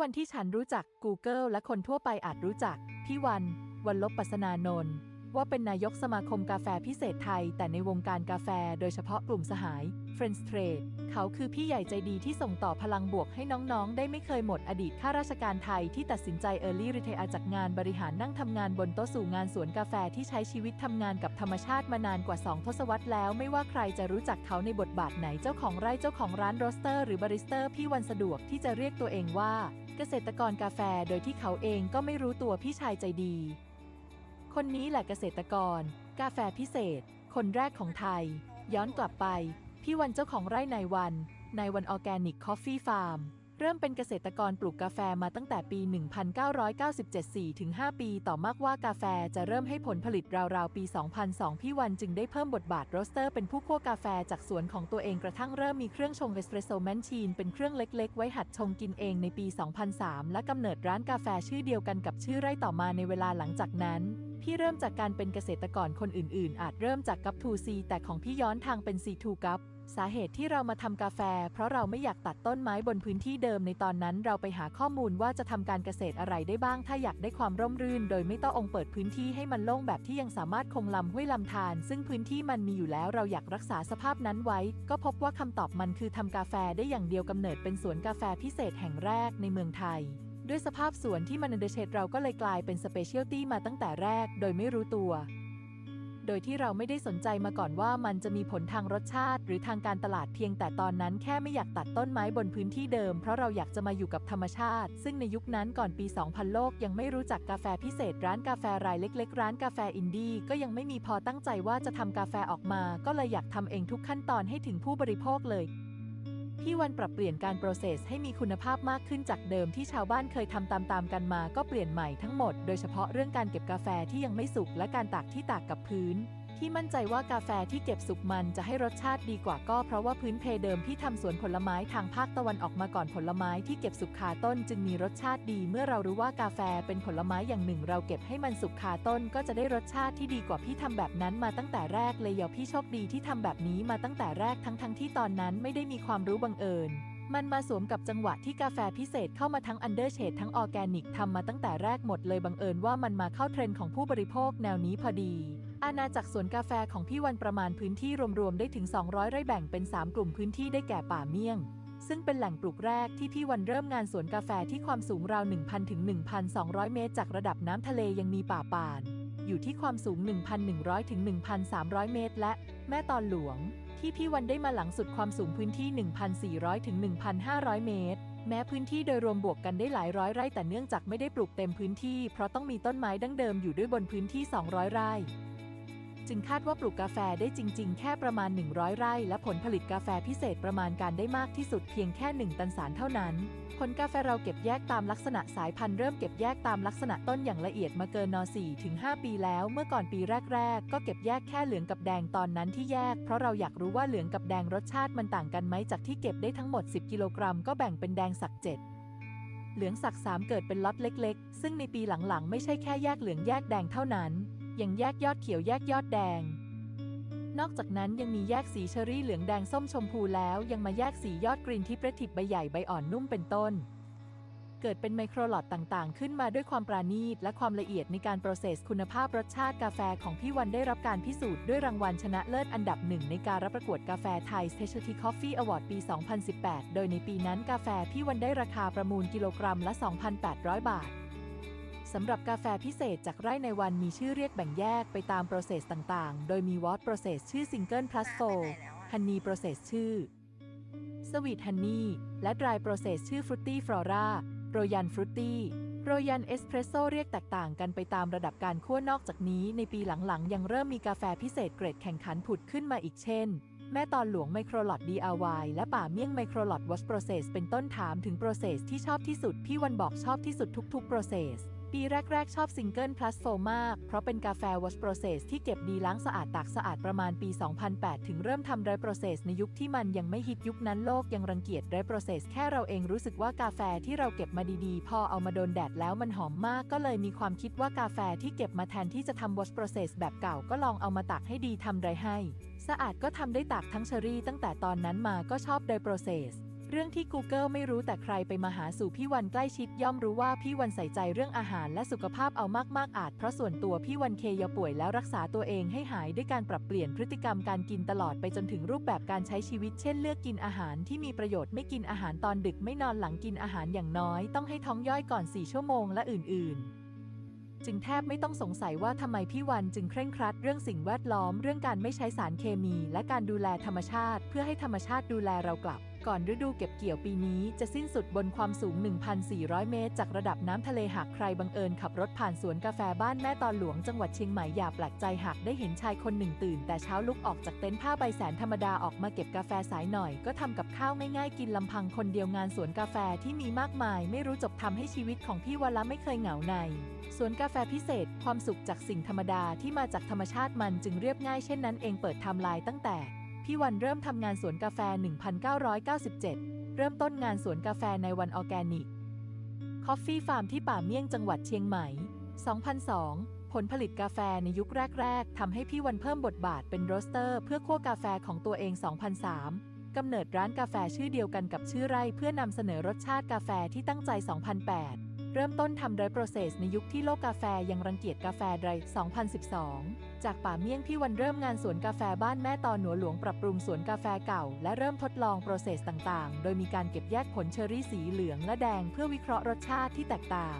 วันที่ฉันรู้จัก Google และคนทั่วไปอาจรู้จัก พี่วัน วันลบปัสนานนท์ ว่าเป็นนายกสมาคมกาแฟพิเศษไทย แต่ในวงการกาแฟโดยเฉพาะกลุ่มสหาย Friends Trade เขาคือพี่ใหญ่ใจดีที่ส่งต่อพลังบวกให้น้องๆ ได้ไม่เคยหมดอดีตข้าราชการไทยที่ตัดสินใจ Early Retire จากงานบริหารนั่งทำงานบนโต๊ะสู่งานสวนกาแฟที่ใช้ชีวิตทำงานกับธรรมชาติมานานกว่า 2 ทศวรรษแล้วไม่ว่าใครจะรู้จักเขาในบทบาทไหนเจ้าของไร่เจ้าของร้านโรสเตอร์หรือบาริสเตอร์พี่วันสะดวกที่จะเรียกตัวเองว่า เกษตรกรกาแฟโดยที่เขาเองก็ไม่รู้ตัวพี่ชายใจดี คนนี้แหละเกษตรกร กาแฟพิเศษ คนแรกของไทย ย้อนกลับไป พี่วันเจ้าของไร่นายวันนายวันออร์แกนิกคอฟฟี่ฟาร์ม เริ่มเป็นเกษตรกรปลูกกาแฟมาตั้งแต่ปี 1997 4-5ปีต่อมากว่ากาแฟจะเริ่มให้ผลผลิตราวๆ ปี 2002 พี่วันจึงได้เพิ่มบทบาทโรสเตอร์เป็นผู้คั่วกาแฟจากสวนของตัวเองกระทั่งเริ่มมีเครื่องชงเอสเปรสโซแมชชีนเป็นเครื่องเล็กๆ ไว้หัดชงกินเองในปี 2003 และกำเนิดร้านกาแฟชื่อเดียวกันกับชื่อไร่ต่อมาในเวลาหลังจากนั้นพี่เริ่มจากการเป็นเกษตรกรคนอื่นๆ อาจเริ่มจากกัปทูซีแต่ของพี่ย้อนทางเป็นซีทูกัป สาเหตุที่เรามาทำกาแฟ เพราะเราไม่อยากตัดต้นไม้บนพื้นที่เดิมในตอนนั้นเราไปหาข้อมูลว่าจะทำการเกษตรอะไรได้บ้าง ถ้าอยากได้ความร่มรื่น โดยไม่ต้ององเปิดพื้นที่ให้มันโล่งแบบที่ยังสามารถคงลำห้วยลำธารซึ่งพื้นที่มันมีอยู่แล้วเราอยากรักษาสภาพนั้นไว้ ก็พบว่าคำตอบมันคือทำกาแฟได้อย่างเดียวกำเนิดเป็นสวนกาแฟพิเศษแห่งแรกในเมืองไทยด้วยสภาพสวนที่มันเดเชตเราก็เลยกลายเป็นสเปเชียลตี้มาตั้งแต่แรก โดยไม่รู้ตัว โดยที่เราไม่ได้สนใจมาก่อนว่ามันจะมีผลทางรสชาติ หรือทางการตลาดเพียงแต่ตอนนั้นแค่ไม่อยากตัดต้นไม้บนพื้นที่เดิม เพราะเราอยากจะมาอยู่กับธรรมชาติ ซึ่งในยุคนั้นก่อนปี 2000 โลกยังไม่รู้จักกาแฟพิเศษร้านกาแฟรายเล็ก ๆ ร้านกาแฟอินดี้ก็ยังไม่มีพอตั้งใจว่าจะทำกาแฟออกมา ก็เลยอยากทำเองทุกขั้นตอนให้ถึงผู้บริโภคเลย ที่วันปรับเปลี่ยนการโปรเซสให้มีคุณภาพมากขึ้นจากเดิมที่ชาวบ้านเคยทำตามๆกันมาก็เปลี่ยนใหม่ทั้งหมด โดยเฉพาะเรื่องการเก็บกาแฟที่ยังไม่สุกและการตากที่ตากกับพื้น ที่มั่นใจว่ากาแฟที่เก็บสุกมันจะให้รสชาติดีกว่าก็เพราะว่าพื้นเพเดิมพี่ทำสวนผลไม้ทางภาคตะวันออกมาก่อนผลไม้ที่เก็บสุกคาต้นจึงมีรสชาติดี เมื่อเรารู้ว่ากาแฟเป็นผลไม้อย่างหนึ่ง เราเก็บให้มันสุกคาต้นก็จะได้รสชาติที่ดีกว่าพี่ทำแบบนั้นมาตั้งแต่แรกเลยอย่าพี่โชคดีที่ทำแบบนี้มาตั้งแต่แรกทั้งทั้งๆที่ตอนนั้นไม่ได้มีความรู้บังเอิญมันมาสวมกับจังหวะที่กาแฟพิเศษเข้ามาทั้งอันเดอร์เชดทั้งออร์แกนิกทำมาตั้งแต่แรกหมดเลยบังเอิญว่ามันมาเข้าเทรนด์ของผู้บริโภคแนวนี้พอดี อาณาจักรสวนกาแฟของพี่วันประมาณพื้นที่รวมๆได้ถึง 200 ไร่แบ่งเป็น 3 กลุ่มพื้นที่ได้แก่ป่าเมี่ยง ซึ่งเป็นแหล่งปลูกแรกที่พี่วันเริ่มงานสวนกาแฟที่ความสูงราว 1,000 ถึง 1,200 เมตร จากระดับน้ำทะเลยังมีป่าป่าน อยู่ที่ความสูง 1,100 ถึง 1,300 เมตร และแม่ตอนหลวง ที่พี่วันได้มาหลังสุดความสูงพื้นที่ 1,400 ถึง 1,500 เมตรแม้พื้นที่โดยรวมบวกกันได้หลายร้อยไร่แต่เนื่องจากไม่ได้ปลูกเต็มพื้นที่ เพราะต้องมีต้นไม้ดั้งเดิมอยู่ด้วยบนพื้นที่ 200 ไร่ จึงคาดว่าปลูกกาแฟได้จริง ๆ แค่ประมาณ 100 ไร่ และผลผลิตกาแฟพิเศษประมาณการได้มากที่สุดเพียงแค่ 1 ตันสารเท่านั้น ผลกาแฟเราเก็บแยกตามลักษณะสายพันธุ์เริ่มเก็บแยกตามลักษณะต้นอย่างละเอียดมาเกินน4ถึง5ปีแล้ว เมื่อก่อนปีแรก ๆ ก็เก็บแยกแค่เหลืองกับแดงตอนนั้นที่แยก เพราะเราอยากรู้ว่าเหลืองกับแดงรสชาติมันต่างกันไหมจากที่เก็บได้ทั้งหมด 10 กิโลกรัมก็แบ่งเป็นแดงสักเจ็ดเหลืองสักสามเกิดเป็นล็อตเล็ก ๆ ซึ่งในปีหลังๆ ไม่ใช่แค่แยกเหลืองแยกแดงเท่านั้น ยังแยกยอดเขียวแยกยอดแดง นอกจากนั้นยังมีแยกสีเชอรี่เหลืองแดงส้มชมพูแล้วยังมาแยกสียอดกรีนที่ประทิบใบใหญ่ใบอ่อนนุ่มเป็นต้น เกิดเป็นไมโครหลอตต่างๆ ขึ้นมาด้วยความปราณีตและความละเอียดในการโปรเซสคุณภาพรสชาติกาแฟของพี่วันได้รับการพิสูจน์ด้วยรางวัลชนะเลิศอันดับหนึ่งในการรับประกวดกาแฟไทย Specialty Coffee Award ปี 2018 โดยในปีนั้นกาแฟพี่วันได้ราคาประมูลกิโลกรัมละ 2,800 บาท สำหรับกาแฟพิเศษจากไร่ในวันมีชื่อเรียกแบ่งแยกไปตามโปรเซสต่างๆ โดยมีวอตโปรเซสชื่อ Single Plus 4ฮันนีโปรเซสชื่อสวีทฮันนี่และดรายโปรเซสชื่อฟรุตตี้ฟลอร่าโรยันฟรุตตี้โรยันเอสเพรสโซเรียกแตกต่างกันไปตามระดับการคั่วนอกจากนี้ ในปีหลังๆ ยังเริ่มมีกาแฟพิเศษเกรดแข่งขันผุดขึ้นมาอีกเช่น แม่ตอนหลวงไมโครลอต DIY และป่าเมี่ยงไมโครลอตวอชโปรเซสเป็นต้นถามถึงโปรเซสที่ชอบที่สุด พี่วันบอกชอบที่สุดทุกๆโปรเซส ปีแรก ๆ ชอบซิงเกิลพลัสโฟมาก เพราะเป็นกาแฟวอชโปรเซสที่เก็บดีล้างสะอาดตากสะอาดประมาณปี 2008 ถึงเริ่มทำไรโปรเซสในยุคที่มันยังไม่ฮิตยุคนั้นโลกยังรังเกียจไรโปรเซสแค่เราเองรู้สึกว่ากาแฟที่เราเก็บมาดีๆ พอเอามาโดนแดดแล้วมันหอมมากก็เลยมีความคิดว่ากาแฟที่เก็บมาแทนที่จะทำวอชโปรเซสแบบเก่าก็ลองเอามาตากให้ดีทำไรให้ สะอาดก็ทำได้ตากทั้งเชอรี่ ตั้งแต่ตอนนั้นมาก็ชอบไดโปรเซส เรื่องที่ Google ไม่รู้แต่ใครไปมาหาสู่พี่วันใกล้ชิดย่อมรู้ว่าพี่วันใส่ใจเรื่องอาหารและสุขภาพเอามากๆอาจเพราะส่วนตัวพี่วันเคยป่วยแล้วรักษาตัวเองให้หายด้วยการปรับเปลี่ยนพฤติกรรมการกินตลอดไปจนถึงรูปแบบการใช้ชีวิต เช่นเลือกกินอาหารที่มีประโยชน์ไม่กินอาหารตอนดึกไม่นอนหลังกินอาหารอย่างน้อย ต้องให้ท้องย่อยก่อน 4 ชั่วโมงและอื่น ๆจึงแทบไม่ต้องสงสัยว่าทำไมพี่วันจึงเคร่งครัดเรื่องสิ่งแวดล้อม เรื่องการไม่ใช้สารเคมี และการดูแลธรรมชาติ เพื่อให้ธรรมชาติดูแลเรากลับ ก่อนฤดูเก็บเกี่ยวปีนี้จะสิ้นสุดบนความสูง 1,400 เมตร จากระดับน้ำทะเลหากใครบังเอิญขับรถผ่านสวนกาแฟบ้านแม่ตอนหลวงจังหวัดเชียงใหม่อย่าแปลกใจหากได้เห็นชายคนหนึ่งตื่น แต่เช้าลุกออกจากเต็นท์ผ้าใบแสนธรรมดาออกมาเก็บกาแฟสายหน่อย ก็ทำกับข้าวง่ายๆกินลำพังคนเดียวงานสวนกาแฟที่มีมากมาย ไม่รู้จบทำให้ชีวิตของพี่วันละไม่เคยเหงาในสวนกาแฟพิเศษ ความสุขจากสิ่งธรรมดาที่มาจากธรรมชาติมันจึงเรียบง่ายเช่นนั้นเองเปิดไทม์ไลน์ตั้งแต่ พี่วันเริ่มทำงานสวนกาแฟ 1997 เริ่มต้นงานสวนกาแฟในวันออแกนิก คอฟฟี่ฟาร์มที่ป่าเมี่ยงจังหวัดเชียงใหม่ 2002 ผลผลิตกาแฟในยุคแรก ๆ ทำให้พี่วันเพิ่มบทบาทเป็นโรสเตอร์ เพื่อคั่วกาแฟของตัวเอง 2003 กำเนิดร้านกาแฟชื่อเดียวกันกับชื่อไร่เพื่อนำเสนอรสชาติกาแฟที่ตั้งใจ 2008 เริ่มต้นทำไดรโปรเซสในยุคที่โลกกาแฟยังรังเกียจกาแฟไดร2012 จากป่าเมี่ยงพี่วันเริ่มงานสวนกาแฟบ้านแม่ตอนหนัวหลวงปรับปรุงสวนกาแฟเก่า และเริ่มทดลองโปรเซสต่างๆ โดยมีการเก็บแยกผลเชอรี่สีเหลืองและแดงเพื่อวิเคราะห์รสชาติที่แตกต่าง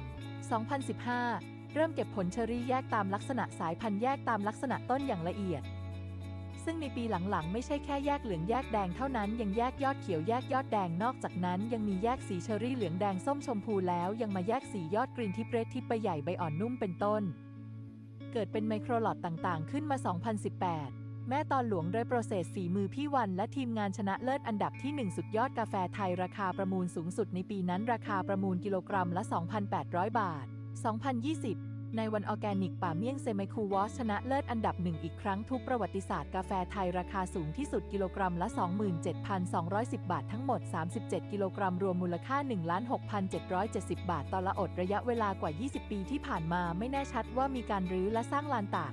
2015 เริ่มเก็บผลเชอรี่แยกตามลักษณะสายพันธุ์แยกตามลักษณะต้นอย่างละเอียด ซึ่งในปีหลังๆ ไม่ใช่แค่แยกเหลืองแยกแดงเท่านั้น ยังแยกยอดเขียวแยกยอดแดงนอกจากนั้นยังมีแยกสีเชอรี่เหลืองแดงส้มชมพูแล้วยังมาแยกสียอดกรีนทิปเรดทิปใบใหญ่ใบอ่อนนุ่มเป็นต้น เกิดเป็นไมโครหลอตต่างๆ ขึ้นมา 2018 แม่ตอนหลวงโดยโปรเซสฝีมือพี่วัน และทีมงานชนะเลิศอันดับที่ 1 สุดยอดกาแฟไทยราคาประมูลสูงสุดในปีนั้นราคาประมูลกิโลกรัมละ 2,800 บาท 2020 ในวันออแกนิกป่าเมี่ยงเซมิคูวอสชนะเลิศอันดับหนึ่งอีกครั้งทุกประวัติศาสตร์กาแฟไทยราคาสูงที่สุดกิโลกรัมละ 27,210 บาททั้งหมด 37 กิโลกรัมรวมมูลค่า 16,770 บาทต่อละอดระยะเวลากว่า 20 ปีที่ผ่านมาไม่แน่ชัดว่ามีการรื้อและสร้างลานตาก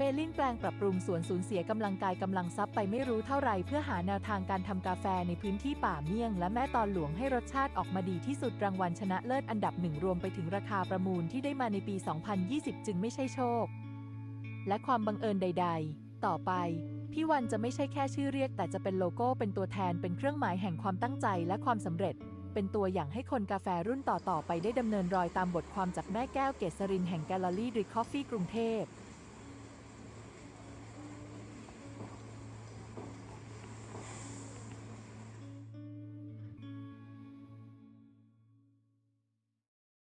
เปลินแปลงปรับปรุงสวนสูญเสียกำลังกายกำลังทรัพย์ไปไม่รู้เท่าไรเพื่อหาแนวทางการทำกาแฟในพื้นที่ป่าเมี่ยง และแม่ตอนหลวงให้รสชาติออกมาดีที่สุดรางวัลชนะเลิศอันดับหนึ่งรวมไปถึงราคาประมูลที่ได้มาในปี 2020 จึงไม่ใช่โชค และความบังเอิญใด ๆ ต่อไป พี่วันจะไม่ใช่แค่ชื่อเรียก แต่จะเป็นโลโก้เป็นตัวแทนเป็นเครื่องหมายแห่งความตั้งใจและความสำเร็จเป็นตัวอย่างให้คนกาแฟรุ่นต่อๆไปได้ดำเนินรอยตามบทความจากแม่แก้วเกษรินแห่งแกลเลอรี่ดริคอฟฟี่กรุงเทพ